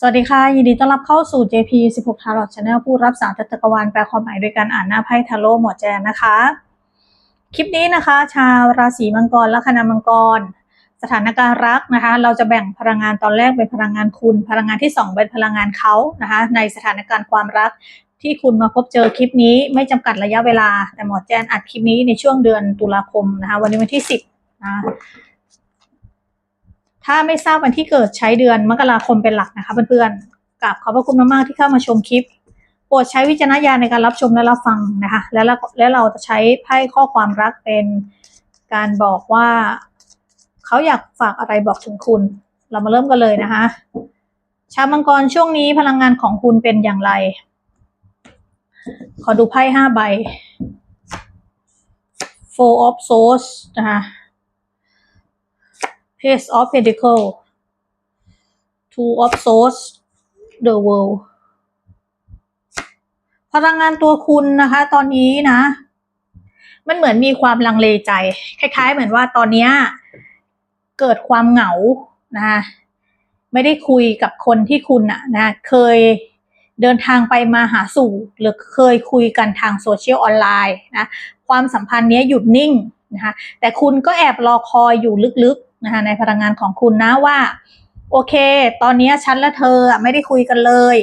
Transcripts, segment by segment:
สวัสดีค่ะ ยินดีต้อนรับเข้าสู่ JP 16 Tarot Channel ผู้รับสารจักรวาลแปลความหมายโดยการอ่านหน้าไพ่ทาโร่หมอแจนนะคะ คลิปนี้นะคะ ชาวราศีมังกรและคณะมังกร สถานการณ์รักนะคะ เราจะแบ่งพลังงานตอนแรกเป็นพลังงานคุณ พลังงานที่ 2 เป็นพลังงานเขานะคะ ในสถานการณ์ความรักที่คุณมาพบเจอคลิปนี้ไม่จำกัดระยะเวลา แต่หมอแจนอัดคลิปนี้ในช่วงเดือนตุลาคมนะคะ วันนี้วันที่ 10นะะ ถ้าไม่ทราบวันที่เกิดใช้เดือนมกราคมเป็นหลักนะคะเพื่อนๆกราบขอบพระคุณมากๆที่เข้ามาชมคลิปโปรดใช้วิจารณญาณในการรับชมและรับฟังนะคะแล้วแล้วเราจะใช้ไพ่ข้อความรักเป็นการบอกว่า เขาอยากฝากอะไรบอกถึงคุณ เรามาเริ่มกันเลยนะคะ ชาวมังกรช่วงนี้พลังงานของคุณเป็นอย่างไร ขอดูไพ่ห้าใบ Four of Swords นะคะ Page of Pentacle Two of Swords The World พลังงานตัวคุณนะคะ ตอนนี้นะ มันเหมือนมีความลังเลใจ คล้ายๆ เหมือนว่าตอนนี้เกิดความเหงานะคะไม่ได้คุยกับคนที่คุณอะนะ เคยเดินทางไปมาหาสู่หรือเคยคุยกันทางโซเชียลออนไลน์นะ ความสัมพันธ์เนี้ยหยุดนิ่งนะคะแต่คุณก็แอบรอคอยอยู่ลึก นะคะในพลังงานของคุณนะว่า โอเค ตอนนี้ฉันและเธอไม่ได้คุยกันเลย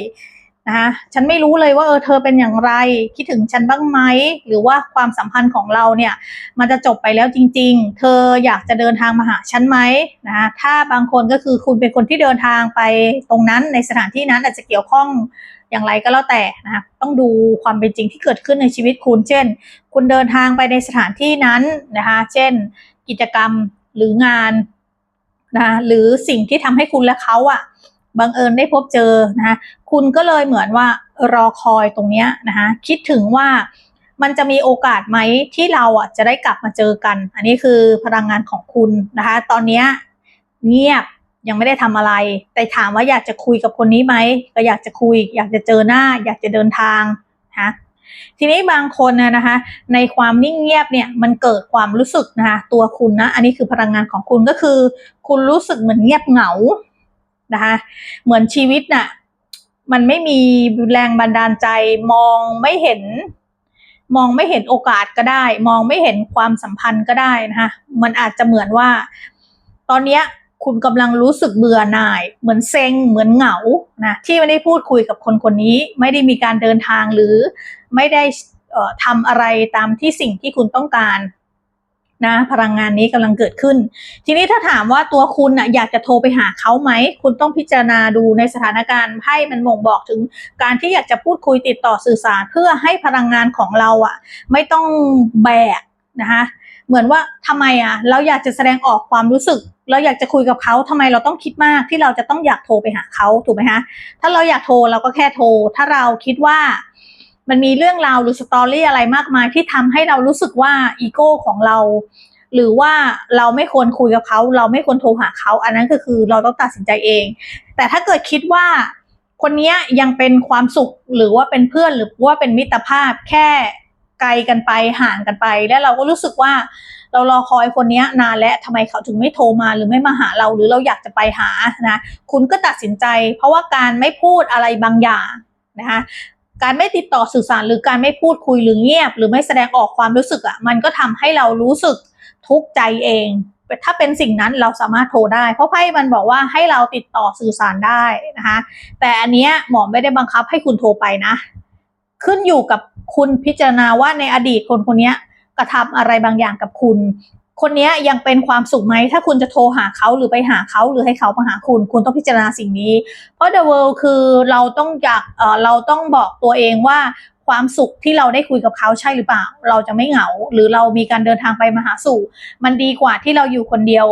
นะคะฉันไม่รู้เลยว่าเออเธอเป็นอย่างไร คิดถึงฉันบ้างไหม หรือว่าความสัมพันธ์ของเราเนี่ย มันจะจบไปแล้วจริง ๆ เธออยากจะเดินทางมาหาฉันไหมนะคะถ้าบางคนก็คือคุณเป็นคนที่เดินทางไปตรงนั้นในสถานที่นั้นอาจจะเกี่ยวข้องอย่างไรก็แล้วแต่นะคะต้องดูความเป็นจริงที่เกิดขึ้นในชีวิตคุณ เช่น คุณเดินทางไปในสถานที่นั้นนะคะเช่น กิจกรรม หรืองานนะหรือสิ่งที่ทำให้คุณและเขาอะบังเอิญได้พบเจอนะคะคุณก็เลยเหมือนว่ารอคอยตรงเนี้ยนะคะคิดถึงว่ามันจะมีโอกาสไหมที่เราอะจะได้กลับมาเจอกัน อันนี้คือพลังงานของคุณนะคะ ตอนเนี้ยเงียบยังไม่ได้ทำอะไร แต่ถามว่าอยากจะคุยกับคนนี้ไหมก็อยากจะคุย อยากจะเจอหน้า อยากจะเดินทางนะะ ทีนี้บางคนนะนะคะในความนิ่งเงียบเนี่ยมันเกิดความรู้สึกนะคะตัวคุณนะอันนี้คือพลังงานของคุณก็คือ คุณรู้สึกเหมือนเงียบเหงานะคะเหมือนชีวิตน่ะมันไม่มีแรงบันดาลใจมองไม่เห็น มองไม่เห็นโอกาสก็ได้ มองไม่เห็นความสัมพันธ์ก็ได้นะคะมันอาจจะเหมือนว่า ตอนเนี้ย คุณกำลังรู้สึกเบื่อหน่าย เหมือนเซ็งเหมือนเหงานะที่ไม่ได้พูดคุยกับคนคนนี้ ไม่ได้มีการเดินทางหรือไม่ได้เอ่อทำอะไรตามที่สิ่งที่คุณต้องการนะพลังงานนี้กำลังเกิดขึ้น ทีนี้ถ้าถามว่าตัวคุณน่ะอยากจะโทรไปหาเขาไหม คุณต้องพิจารณาดูในสถานการณ์ไพ่มันบ่งบอกถึง การที่อยากจะพูดคุยติดต่อสื่อสาร เพื่อให้พลังงานของเราอะ ไม่ต้องแบกนะคะ เหมือนว่าทำไมอะเราอยากจะแสดงออกความรู้สึก เราอยากจะคุยกับเขาทำไมเราต้องคิดมากที่เราจะต้องอยากโทรไปหาเขาถูกไหมคะถ้าเราอยากโทรเราก็แค่โทร ถ้าเราคิดว่ามันมีเรื่องราวหรือสตอรี่อะไรมากมายที่ทำให้เรารู้สึกว่าอีโก้ของเรา หรือว่าเราไม่ควรคุยกับเขา เราไม่ควรโทรหาเขา อันนั้นก็คือเราต้องตัดสินใจเอง แต่ถ้าเกิดคิดว่าคนนี้ยังเป็นความสุขหรือว่าเป็นเพื่อนหรือว่าเป็นมิตรภาพแค่ ไกลกันไปห่างกันไป แล้วเราก็รู้สึกว่า เรารอคอยคนนี้นานแล้วทำไมเขาถึงไม่โทรมาหรือไม่มาหาเราหรือเราอยากจะไปหานะคุณก็ตัดสินใจ เพราะว่าการไม่พูดอะไรบางอย่างนะคะการไม่ติดต่อสื่อสารหรือการไม่พูดคุยหรือเงียบ หรือไม่แสดงออกความรู้สึกอะ่ะมันก็ทำให้เรารู้สึกทุกข์ใจเองถ้าเป็นสิ่งนั้นเราสามารถโทรได้ เพราะไพ่มันบอกว่าให้เราติดต่อสื่อสารได้นะคะแต่อันเนี้ยหมอไม่ได้บังคับให้คุณโทรไปนะ ขึ้นอยู่กับ คุณพิจารณาว่าในอดีตคนคนนี้กระทำอะไรบางอย่างกับคุณ คนนี้ยังเป็นความสุขไหม ถ้าคุณจะโทรหาเขาหรือไปหาเขาหรือให้เขามาหาคุณ คุณต้องพิจารณาสิ่งนี้ เพราะ the world คือเราต้องอยากเเราต้องบอกตัวเองว่าความสุขที่เราได้คุยกับเขาใช่หรือเปล่า เราจะไม่เหงา หรือเรามีการเดินทางไปมาหาสู่ มันดีกว่าที่เราอยู่คนเดียว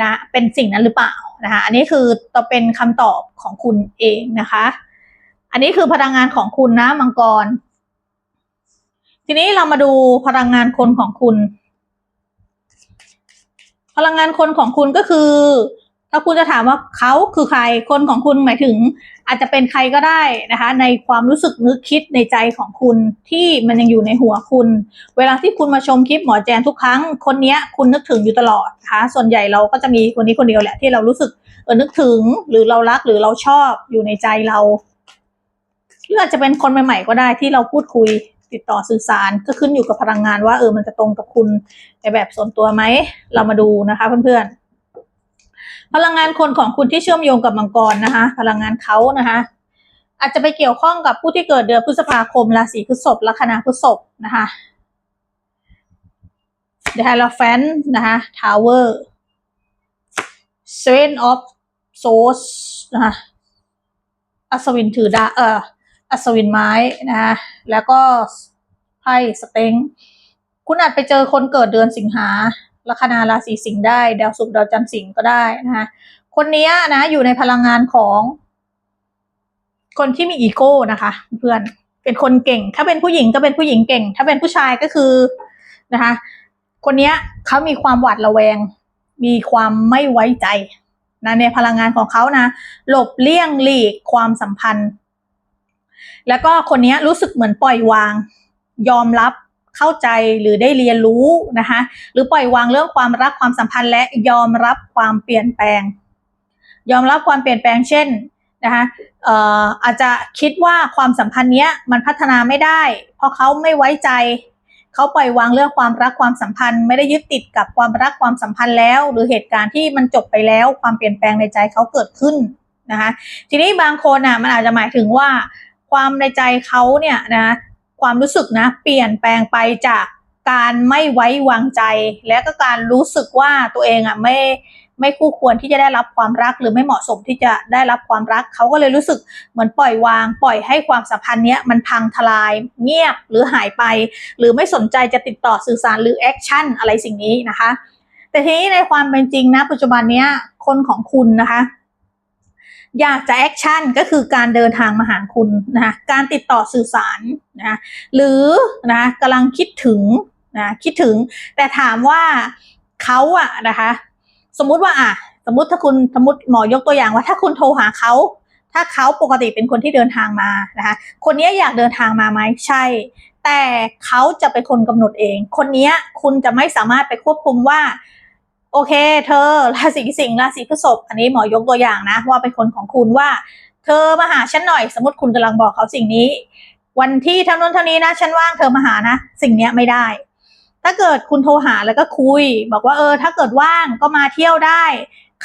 นะเป็นสิ่งนั้นหรือเปล่านะคะอันนี้คือจะเป็นคำตอบของคุณเองนะคะ อันนี้คือพลังงานของคุณนะมังกร ทีนี้เรามาดูพลังงานคนของคุณ พลังงานคนของคุณก็คือ ถ้าคุณจะถามว่าเขาคือใครคนของคุณหมายถึง อาจจะเป็นใครก็ได้นะคะ ในความรู้สึกนึกคิดในใจของคุณที่มันยังอยู่ในหัวคุณ เวลาที่คุณมาชมคลิปหมอแจนทุกครั้ง คนเนี้ยคุณนึกถึงอยู่ตลอดนะคะส่วนใหญ่เราก็จะมีคนนี้คนเดียวแหละที่เรารู้สึกเออนึกถึงหรือเรารักหรือเราชอบอยู่ในใจเราหรืออาจจะเป็นคนใหม่ ๆ ก็ได้ที่เราพูดคุย ติดต่อสื่อสารก็ขึ้นอยู่กับพลังงานว่าเออมันจะตรงกับคุณในแบบส่วนตัวไหม เรามาดูนะคะเพื่อนๆ พลังงานคนของคุณที่เชื่อมโยงกับมังกรนะคะ พลังงานเขานะคะ อาจจะไปเกี่ยวข้องกับผู้ที่เกิดเดือนพฤษภาคมราศีพฤษภลัคนาพฤษภนะคะ The Hierophant นะคะ Tower Seven of Swords นะคะอัศวินถือดาเออ อัศวินไม้นะคะแล้วก็ไพ่สเต็งคุณอาจไปเจอคนเกิดเดือนสิงหาลัคนาราศีสิงห์ได้ดาวศุกร์ดาวจันทร์สิงห์ก็ได้นะคะคนนี้นะอยู่ในพลังงานของคนที่มีอีโก้นะคะ เพื่อนเป็นคนเก่ง ถ้าเป็นผู้หญิงก็เป็นผู้หญิงเก่ง ถ้าเป็นผู้ชายก็คือนะคะ คนนี้เขามีความหวาดระแวง มีความไม่ไว้ใจนะในพลังงานของเขานะ หลบเลี่ยงหลีกความสัมพันธ์ แล้วก็คนนี้รู้สึกเหมือนปล่อยวาง ยอมรับเข้าใจหรือได้เรียนรู้นะคะหรือปล่อยวางเรื่องความรักความสัมพันธ์ และยอมรับความเปลี่ยนแปลง ยอมรับความเปลี่ยนแปลงเช่นนะคะเอ่ออาจจะคิดว่าความสัมพันธ์เนี้ยมันพัฒนาไม่ได้ เพราะเขาไม่ไว้ใจเขาปล่อยวางเรื่องความรักความสัมพันธ์ ไม่ได้ยึดติดกับความรักความสัมพันธ์แล้ว หรือเหตุการณ์ที่มันจบไปแล้วความเปลี่ยนแปลงในใจเขาเกิดขึ้นนะคะทีนี้บางคนอะมันอาจจะหมายถึงว่า ความในใจเขาเนี่ยนะความรู้สึกนะเปลี่ยนแปลงไปจากการไม่ไว้วางใจ และก็การรู้สึกว่าตัวเองอะไม่ไม่คู่ควรที่จะได้รับความรักหรือไม่เหมาะสมที่จะได้รับความรักเขาก็เลยรู้สึกเหมือนปล่อยวาง ปล่อยให้ความสัมพันธ์เนี้ยมันพังทลาย เงียบหรือหายไป หรือไม่สนใจจะติดต่อสื่อสารหรือแอคชั่นอะไรสิ่งนี้นะคะ แต่ทีนี้ในความเป็นจริงนะปัจจุบันเนี้ยคนของคุณนะคะ อยากจะแอคชั่นก็คือการเดินทางมาหาคุณนะคะการติดต่อสื่อสารนะคะหรือนะกำลังคิดถึงนะคิดถึง แต่ถามว่าเขาอะนะคะ สมมุติว่าอะสมมติถ้าคุณสมมติหมอยกตัวอย่างว่า ถ้าคุณโทรหาเขาถ้าเขาปกติเป็นคนที่เดินทางมานะคะคนนี้อยากเดินทางมาไหมใช่ แต่เขาจะเป็นคนกำหนดเอง คนนี้คุณจะไม่สามารถไปควบคุมว่า โอเค เธอราศีสิงห์ราศีพฤษภอันนี้หมอยกตัวอย่างนะ ว่าเป็นคนของคุณว่า เธอมาหาฉันหน่อยสมมติคุณกำลังบอกเขาสิ่งนี้ วันที่เท่านั้นเท่านี้นะฉันว่างเธอมาหานะ สิ่งเนี้ยไม่ได้ ถ้าเกิดคุณโทรหาแล้วก็คุย บอกว่าเออ ถ้าเกิดว่างก็มาเที่ยวได้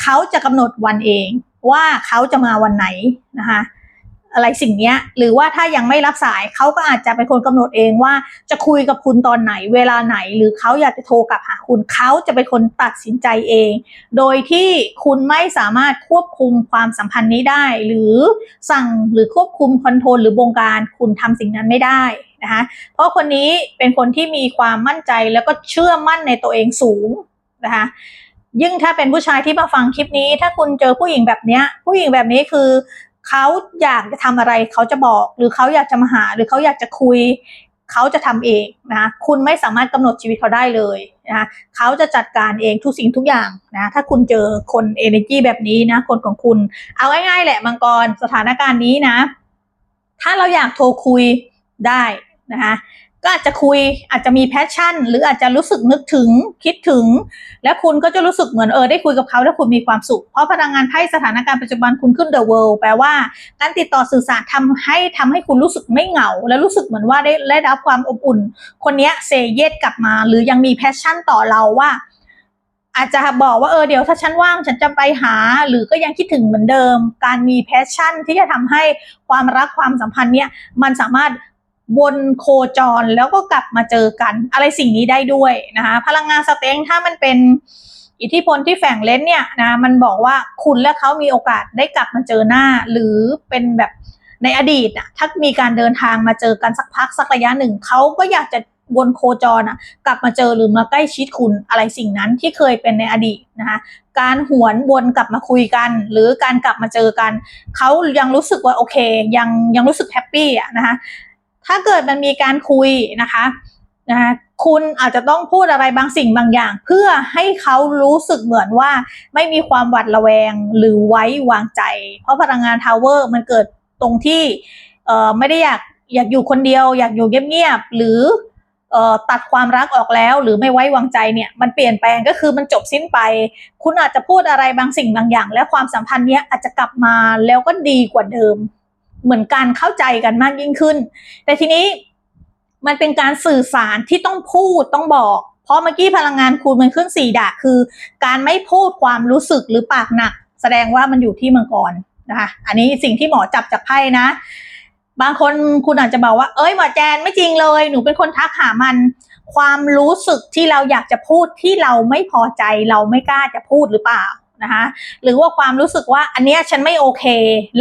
เขาจะกำหนดวันเอง ว่าเขาจะมาวันไหนนะคะ อะไรสิ่งเนี้ย หรือว่าถ้ายังไม่รับสายเขาก็อาจจะเป็นคนกำหนดเองว่าจะคุยกับคุณตอนไหนเวลาไหน หรือเขาอยากจะโทรกลับหาคุณเขาจะเป็นคนตัดสินใจเอง โดยที่คุณไม่สามารถควบคุมความสัมพันธ์นี้ได้ หรือสั่งหรือควบคุมคอนโทรลหรือบงการคุณทำสิ่งนั้นไม่ได้นะคะเพราะคนนี้เป็นคนที่มีความมั่นใจแล้วก็เชื่อมั่นในตัวเองสูงนะคะยิ่งถ้าเป็นผู้ชายที่มาฟังคลิปนี้ ถ้าคุณเจอผู้หญิงแบบนี้ผู้หญิงแบบนี้คือ เขาอยากจะทำอะไรเขาจะบอก หรือเขาอยากจะมาหา หรือเขาอยากจะคุย เขาจะทำเองนะคุณไม่สามารถกำหนดชีวิตเขาได้เลยนะเขาจะจัดการเองทุกสิ่งทุกอย่างนะถ้าคุณเจอคนเอเนจีแบบนี้นะคนของคุณ เอาง่ายๆแหละมังกรสถานการณ์นี้นะ ถ้าเราอยากโทรคุยได้นะคะ ก็อาจจะคุยอาจจะมีแพชชั่น หรืออาจจะรู้สึกนึกถึงคิดถึง และคุณก็จะรู้สึกเหมือนเออได้คุยกับเขาแล้วคุณมีความสุข เพราะพลังงานไพ่สถานการณ์ปัจจุบันคุณขึ้น the world แปลว่า การติดต่อสื่อสารทำให้ทำให้คุณรู้สึกไม่เหงา และรู้สึกเหมือนว่าได้ได้รับความอบอุ่น คนนี้เซเยสกลับมา หรือยังมีแพชชั่นต่อเราว่าอาจจะบอกว่าเออเดี๋ยวถ้าฉันว่างฉันจะไปหา หรือก็ยังคิดถึงเหมือนเดิม การมีแพชชั่นที่จะทำให้ความรักความสัมพันธ์เนี้ยมันสามารถ วนโคจรแล้วก็กลับมาเจอกัน อะไรสิ่งนี้ได้ด้วยนะคะพลังงานสเต็งถ้ามันเป็นอิทธิพลที่แฝงเล่นเนี่ยนะมันบอกว่าคุณและเขามีโอกาสได้กลับมาเจอหน้า หรือเป็นแบบในอดีตอะถ้ามีการเดินทางมาเจอกันสักพักสักระยะหนึ่งเขาก็อยากจะวนโคจรอะกลับมาเจอหรือมาใกล้ชิดคุณอะไรสิ่งนั้นที่เคยเป็นในอดีตนะคะการหวนวนกลับมาคุยกัน หรือการกลับมาเจอกัน เขายังรู้สึกว่าโอเค ยังยังรู้สึกแฮปปี้อะนะคะ ถ้าเกิดมันมีการคุยนะคะนะคะคุณอาจจะต้องพูดอะไรบางสิ่งบางอย่าง เพื่อให้เขารู้สึกเหมือนว่าไม่มีความหวัดระแวงหรือไว้วางใจ เพราะพลังงานทาวเวอร์มันเกิดตรงที่เอ่อไม่ได้อยากอยากอยู่คนเดียว อยากอยู่เงียบๆหรือเอ่อตัดความรักออกแล้ว หรือไม่ไว้วางใจเนี่ยมันเปลี่ยนแปลงก็คือมันจบสิ้นไป คุณอาจจะพูดอะไรบางสิ่งบางอย่าง และความสัมพันธ์เนี้ยอาจจะกลับมาแล้วก็ดีกว่าเดิม เหมือนการเข้าใจกันมากยิ่งขึ้น แต่ทีนี้มันเป็นการสื่อสารที่ต้องพูดต้องบอก เพราะเมื่อกี้พลังงานคุณมันขึ้นสี่ดาคือ การไม่พูดความรู้สึกหรือปากหนัก แสดงว่ามันอยู่ที่มังกรนะคะอันนี้สิ่งที่หมอจับจากไพ่นะ บางคนคุณอาจจะบอกว่า เอ้ยหมอแจนไม่จริงเลย หนูเป็นคนทักหามัน ความรู้สึกที่เราอยากจะพูดที่เราไม่พอใจเราไม่กล้าจะพูดหรือเปล่า นะคะหรือว่าความรู้สึกว่าอันเนี้ยฉันไม่โอเค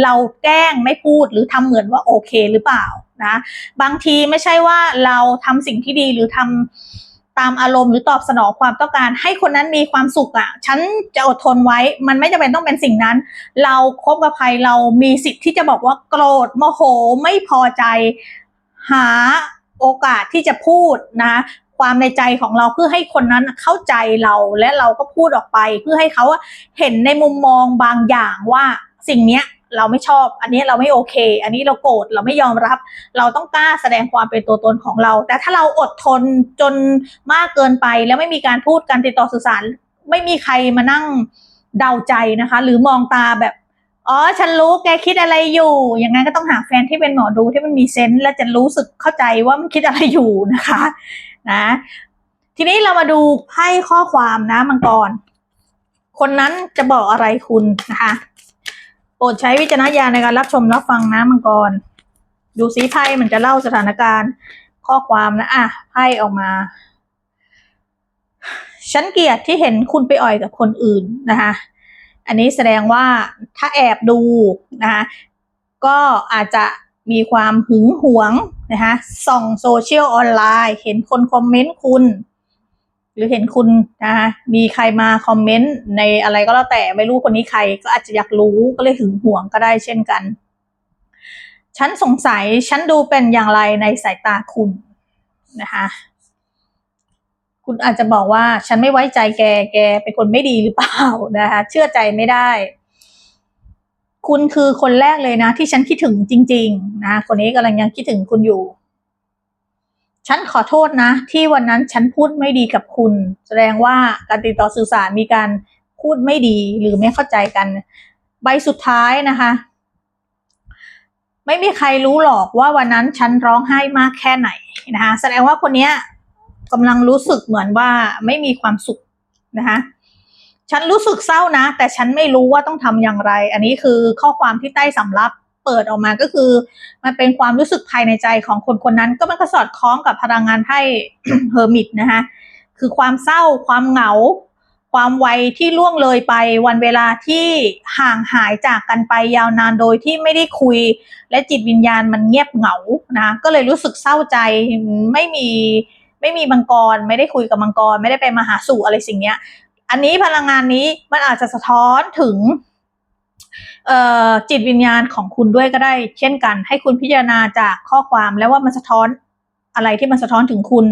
เราแกล้งไม่พูดหรือทำเหมือนว่าโอเคหรือเปล่านะบางทีไม่ใช่ว่าเราทำสิ่งที่ดีหรือทำตามอารมณ์หรือตอบสนองความต้องการ ให้คนนั้นมีความสุขอะ่ะ ฉันจะอดทนไว้ มันไม่จำเป็นต้องเป็นสิ่งนั้น เราคบกับใครเรามีสิทธิ์ที่จะบอกว่าโกรธโมโหไม่พอใจหาโอกาสที่จะพูดนะ ความในใจของเราเพื่อให้คนนั้นเข้าใจเราและเราก็พูดออกไป เพื่อให้เขาเห็นในมุมมองบางอย่างว่าสิ่งเนี้ยเราไม่ชอบ อันนี้เราไม่โอเค อันนี้เราโกรธ เราไม่ยอมรับ เราต้องกล้าแสดงความเป็นตัวตนของเรา แต่ถ้าเราอดทนจนมากเกินไป แล้วไม่มีการพูดการติดต่อสื่อสาร ไม่มีใครมานั่งเดาใจนะคะ หรือมองตาแบบ อ๋อ ฉันรู้แกคิดอะไรอยู่ อย่างนั้นก็ต้องหาแฟนที่เป็นหมอดูที่มันมีเซนส์และจะรู้สึกเข้าใจว่ามันคิดอะไรอยู่นะคะ นะทีนี้เรามาดูไพ่ข้อความนะมังกร คนนั้นจะบอกอะไรคุณนะคะโปรดใช้วิจารณญาณในการรับชมรับฟังนะมังกร ดูสีไพ่มันจะเล่าสถานการณ์ ข้อความนะอะไพ่ออกมา ฉันเกลียดที่เห็นคุณไปอ่อยกับคนอื่นนะคะ อันนี้แสดงว่าถ้าแอบดูนะคะก็อาจจะ มีความหึงหวงนะคะส่องโซเชียลออนไลน์ เห็นคนคอมเมนต์คุณ หรือเห็นคุณนะคะมีใครมาคอมเมนต์ในอะไรก็แล้วแต่ไม่รู้คนนี้ใครก็อาจจะอยากรู้ก็เลยหึงหวงก็ได้เช่นกัน ฉันสงสัยฉันดูเป็นอย่างไรในสายตาคุณนะคะคุณอาจจะบอกว่าฉันไม่ไว้ใจแก แกเป็นคนไม่ดีหรือเปล่านะคะ เชื่อใจไม่ได้ คุณคือคนแรกเลยนะ ที่ฉันคิดถึงจริง ๆ นะ คนนี้กำลังยังคิดถึงคุณอยู่ ฉันขอโทษนะ ที่วันนั้นฉันพูดไม่ดีกับคุณ แสดงว่าการติดต่อสื่อสารมีการพูดไม่ดีหรือไม่เข้าใจกัน ใบสุดท้ายนะคะ ไม่มีใครรู้หรอกว่าวันนั้นฉันร้องไห้มากแค่ไหนนะคะ แสดงว่าคนนี้กำลังรู้สึกเหมือนว่าไม่มีความสุขนะคะ ฉันรู้สึกเศร้านะ แต่ฉันไม่รู้ว่าต้องทำอย่างไร อันนี้คือข้อความที่ใต้สำรับเปิดออกมาก็คือ มันเป็นความรู้สึกภายในใจของคนคนนั้น ก็มันก็สอดคล้องกับพลังงานไพ่เฮอร์มิตนะคะคือความเศร้าความเหงา ความวัยที่ล่วงเลยไปวันเวลาที่ห่างหายจากกันไปยาวนานโดยที่ไม่ได้คุย และจิตวิญญาณมันเงียบเหงานะก็เลยรู้สึกเศร้าใจไม่มีไม่มีมังกร ไม่ได้คุยกับมังกร ไม่ได้ไปมาหาสู่อะไรสิ่งเนี้ย อันนี้พลังงานนี้มันอาจจะสะท้อนถึงจิตวิญญาณของคุณด้วยก็ได้ เช่นกัน ให้คุณพิจารณาจากข้อความแล้วว่ามันสะท้อนอะไรที่มันสะท้อนถึงคุณ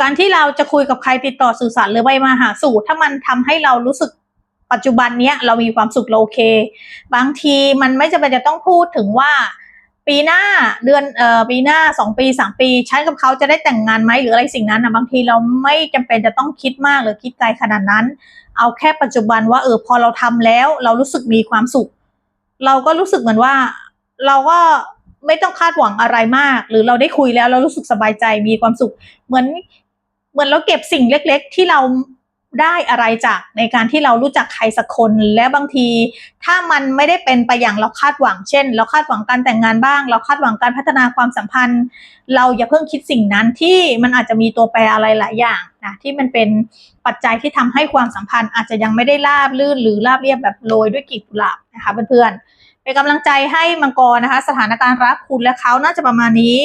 การที่เราจะคุยกับใครติดต่อสื่อสารหรือไปมาหาสู่ถ้ามันทำให้เรารู้สึกปัจจุบันเนี้ยเรามีความสุขเราโอเค บางทีมันไม่จำเป็นจะต้องพูดถึงว่า ปีหน้าเดือนเอ่อปีหน้าสองปีสามปีฉันกับเขาจะได้แต่งงานไหมหรืออะไรสิ่งนั้นนะบางทีเราไม่จำเป็นจะต้องคิดมากหรือคิดไกลขนาดนั้น เอาแค่ปัจจุบันว่าเออพอเราทำแล้ว เรารู้สึกมีความสุข เราก็รู้สึกเหมือนว่า เราก็ไม่ต้องคาดหวังอะไรมาก หรือเราได้คุยแล้วเรารู้สึกสบายใจมีความสุข เหมือน เหมือนเราเก็บสิ่งเล็ก ๆ ที่เรา ได้อะไรจากในการที่เรารู้จักใครสักคน และบางที ถ้ามันไม่ได้เป็นไปอย่างเราคาดหวัง เช่น เราคาดหวังการแต่งงานบ้าง เราคาดหวังการพัฒนาความสัมพันธ์ เราอย่าเพิ่งคิดสิ่งนั้นที่มันอาจจะมีตัวแปรอะไรหลายอย่างนะที่มันเป็นปัจจัยที่ทำให้ความสัมพันธ์ อาจจะยังไม่ได้ราบลื่นหรือราบเรียบแบบโรยด้วยกลีบกุหลาบนะคะเพื่อนๆเป็นกำลังใจให้มังกรนะคะ สถานการณ์รักคุณและเขาน่าจะประมาณนี้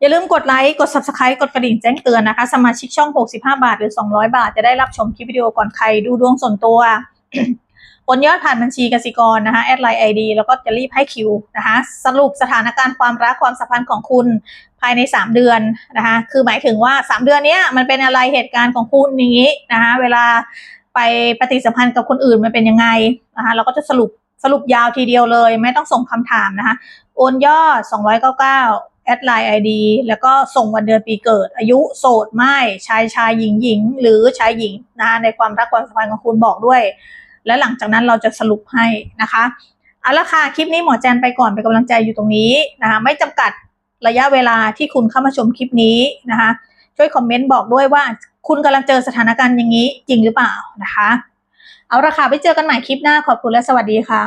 อย่าลืมกดไลค์ กด subscribe กดกระดิ่งแจ้งเตือนนะคะ สมาชิกช่อง 65 บาท หรือ 200 บาท จะได้รับชมคลิปวิดีโอก่อนใครดูดวงส่วนตัวโอนยอดผ่านบัญชีกสิกรนะคะแอดไลน์ไอดีแล้วก็จะรีบให้คิวนะคะสรุปสถานการณ์ความรักความสัมพันธ์ของคุณภายใน 3 เดือนนะคะคือหมายถึงว่า 3 เดือนนี้มันเป็นอะไรเหตุการณ์ของคุณอย่างนี้นะคะเวลาไปปฏิสัมพันธ์กับคนอื่นมันเป็นยังไงนะคะเราก็จะสรุปสรุปยาวทีเดียวเลย ไม่ต้องส่งคำถามนะคะโอนยอด 299 แอดไลน์ไอดีแล้วก็ส่งวันเดือนปีเกิด อายุโสดไม่ชายชายหญิงหญิง หรือชายหญิงนะคะในความรักความสัมพันธ์ของคุณบอกด้วย และหลังจากนั้นเราจะสรุปให้นะคะเอาละค่ะคลิปนี้หมอแจนไปก่อนเป็นกำลังใจอยู่ตรงนี้นะคะไม่จำกัดระยะเวลาที่คุณเข้ามาชมคลิปนี้นะคะช่วยคอมเมนต์บอกด้วยว่าคุณกำลังเจอสถานการณ์อย่างนี้จริงหรือเปล่านะคะ เอาละค่ะไปเจอกันใหม่คลิปหน้าขอบคุณและสวัสดีค่ะ